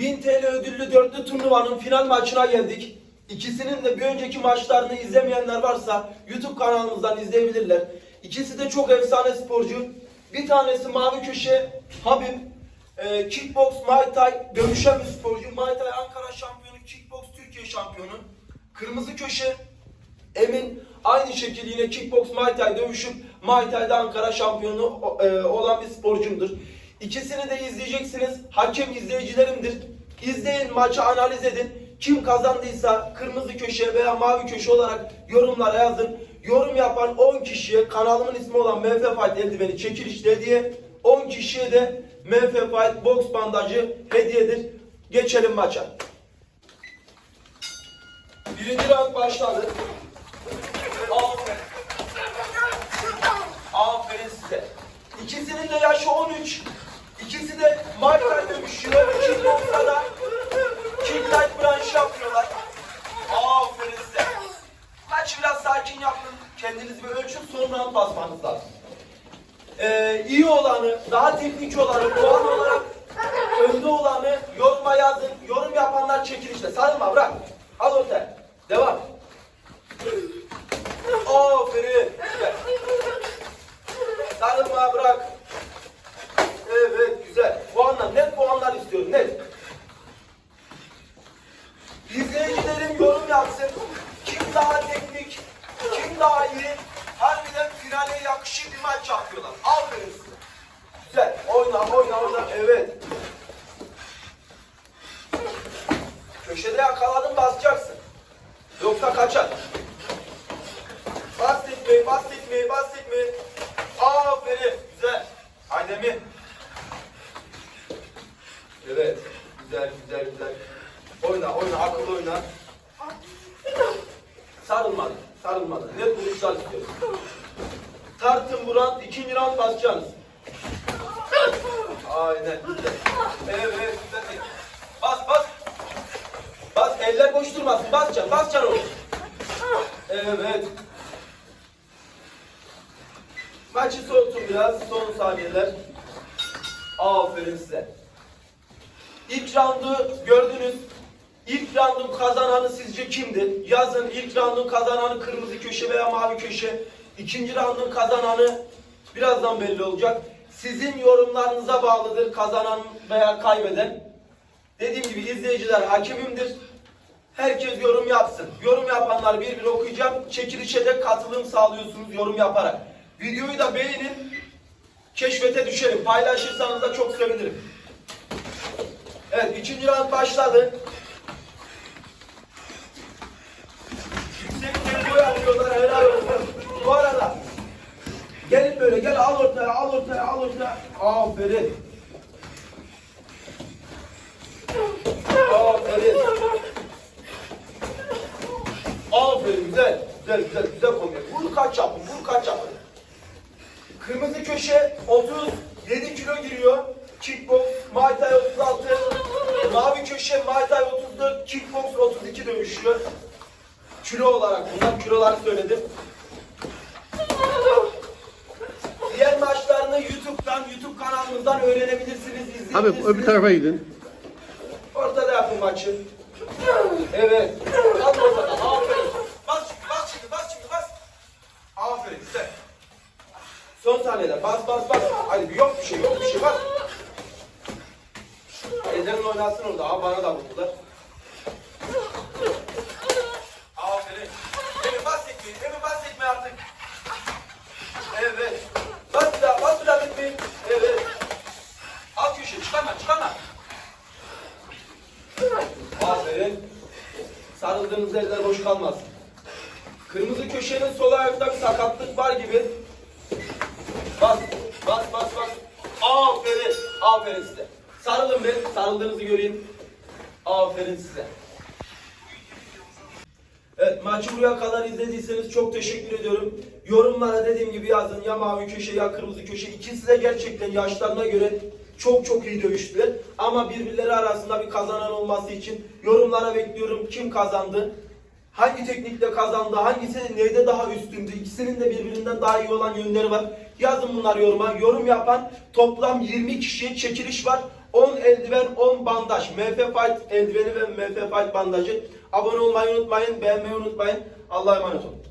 1000 TL ödüllü dörtlü turnuvanın final maçına geldik. İkisinin de bir önceki maçlarını izlemeyenler varsa YouTube kanalımızdan izleyebilirler. İkisi de çok efsane sporcu. Bir tanesi mavi köşe Habib, e, kickbox, Muay Thai dövüşen bir sporcu. Muay Thai Ankara şampiyonu, kickbox Türkiye şampiyonu. Kırmızı köşe Emin aynı şekilde yine kickbox Muay Thai dövüşüp Muay Thai'de Ankara şampiyonu e, olan bir sporcumdur. İkisini de izleyeceksiniz. Hakem izleyicilerimdir. İzleyin, maçı analiz edin. Kim kazandıysa kırmızı köşe veya mavi köşe olarak yorumlara yazın. Yorum yapan 10 kişiye kanalımın ismi olan MF Fight eldiveni çekilişli hediye. 10 kişiye de MF Fight box bandajı hediyedir. Geçelim maça. Birinci round başladı. Aferin. Aferin size. İkisinin de yaşı 13. Mark'tan dövüşüyor. Kickbox'ta da Kicklight branşı yapıyorlar. Aferin size. Maçı biraz sakin yapın. Kendinizi bir ölçün sonra basmanız lazım. Ee, iyi olanı, daha teknik olanı, puan olarak önde olanı yoruma yazın. Yorum yapanlar çekilişte. Sarılma bırak. Al ortaya. Devam. Aferin. Sarılma bırak. Evet güzel. Puanlar, net puanlar istiyorum net. İzleyicilerim yorum yapsın. Kim teknik, kim daha iyi, harbiden finale yakışır bir maç yapıyorlar. Aferin size. Güzel. Oyna, oyna, oyna. Evet. Köşede yakaladın basacaksın. Yoksa kaçar. Tekmeyi, bas tekmeyi. Aferin. Güzel. Aydemir. Evet. Güzel, güzel, güzel. Oyna, oyna, akıllı oyna. Sarılmadı, sarılmadı. Net vuruşlar istiyorum. Tartın round, ikinci round basacaksınız. Aynen. Evet, güzel. Bas, bas. Bas, eller boş durmasın. Basacaksın, basacaksın onu. Evet. Maçı soğutun biraz. Son saniyeler. Aferin size. İlk roundu gördünüz. İlk roundun kazananı sizce kimdi? Yazın ilk roundun kazananı kırmızı köşe veya mavi köşe. İkinci roundun kazananı birazdan belli olacak. Sizin yorumlarınıza bağlıdır kazanan veya kaybeden. Dediğim gibi izleyiciler hakimimdir. Herkes yorum yapsın. Yorum yapanlar bir bir okuyacağım. Çekilişe de katılım sağlıyorsunuz yorum yaparak. Videoyu da beğenin. Keşfete düşelim. Paylaşırsanız da çok sevinirim. Evet, ikinci round başladı. Yüksek tempo yapıyorlar, helal olsun. Bu arada, gelin böyle, gel al ortaya, al ortaya, al ortaya. Aferin. Aferin. Aferin, güzel. Güzel, güzel, güzel konuyor. Vur kaç yapın, vur kaç yapın. Kırmızı köşe 37 kilo giriyor. Kickbox Muay Thai 36. Mavi köşe Muay Thai 34. Kickbox 32 dövüşüyor. Kilo olarak bunlar kiloları söyledim. Kanalımızdan öğrenebilirsiniz, Abi öbür tarafa gidin. Ortada yapın maçı. Evet. At ortada. Aferin. Bas bas şimdi, bas şimdi, bas. Aferin, güzel. Son saniyeler. Bas, bas, bas. Hadi yok bir şey, yok bir şey. Bas. Ellerin oynasın orada. Aa, bana da vurdular. Aferin. Emin bas tekmeyi. Emin bas tekmeyi artık. Evet. Bas bir daha, bas bir daha tekmeyi. Evet. Al köşe, çıkarma, çıkarma. Aferin. Sarıldığınız yerler boş kalmasın. Kırmızı köşenin sol ayakta bir sakatlık var gibi. Bas, bas, bas, bas. Aferin, aferin size. Sarılın bir, sarıldığınızı göreyim. Aferin size. Evet, maçı buraya kadar izlediyseniz çok teşekkür ediyorum. Yorumlara dediğim gibi yazın. Ya mavi köşe ya kırmızı köşe. İkisi de gerçekten yaşlarına göre çok çok iyi dövüştüler. Ama birbirleri arasında bir kazanan olması için yorumlara bekliyorum. Kim kazandı? Hangi teknikle kazandı? Hangisi neyde daha üstündü? İkisinin de birbirinden daha iyi olan yönleri var. Yazın bunlar yoruma. Yorum yapan toplam 20 kişiye çekiliş var. 10 eldiven, 10 bandaj. MF Fight eldiveni ve MF Fight bandajı. Abone olmayı unutmayın, beğenmeyi unutmayın. Allah'a emanet olun.